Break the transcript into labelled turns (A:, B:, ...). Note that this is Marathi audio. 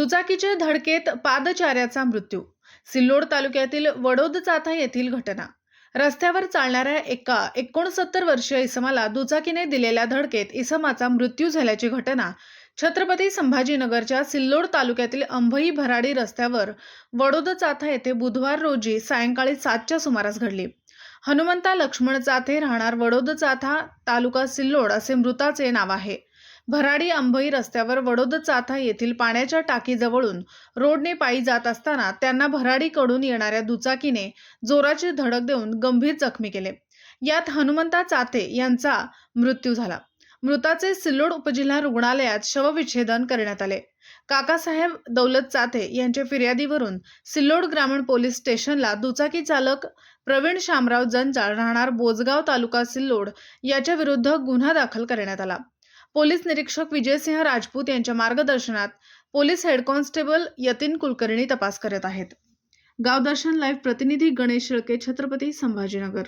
A: दुचाकीच्या धडकेत पादचाऱ्याचा मृत्यू. सिल्लोड तालुक्यातील वडोद चाथा येथील घटना. रस्त्यावर चालणाऱ्या एका एकोणसत्तर वर्षीय इसमाला दुचाकीने दिलेल्या धडकेत इसमाचा मृत्यू झाल्याची घटना छत्रपती संभाजीनगरच्या सिल्लोड तालुक्यातील अंभई भराडी रस्त्यावर वडोद चाथा येथे बुधवार रोजी सायंकाळी सातच्या सुमारास घडली. हनुमंता लक्ष्मण चाथे राहणार वडोद चाथा तालुका सिल्लोड असे मृताचे नाव आहे. भराडी आंबई रस्त्यावर वडोद चाथा येथील पाण्याच्या टाकीजवळून रोडने पायी जात असताना त्यांना भराडीकडून येणाऱ्या दुचाकीने जोराची धडक देऊन गंभीर जखमी केले. यात हनुमंता चाथे यांचा मृत्यू झाला. मृताचे सिल्लोड उपजिल्हा रुग्णालयात शवविच्छेदन करण्यात आले. काकासाहेब दौलत चाथे यांच्या फिर्यादीवरून सिल्लोड ग्रामीण पोलीस स्टेशनला दुचाकी चालक प्रवीण शामराव जंजाळ राहणार बोजगाव तालुका सिल्लोड याच्या विरुद्ध गुन्हा दाखल करण्यात आला. पोलीस निरीक्षक विजयसिंह राजपूत यांच्या मार्गदर्शनात police head constable Yatin Kulkarni तपास करत आहेत. गावदर्शन लाईव्ह प्रतिनिधी गणेश शेळके छत्रपती संभाजीनगर.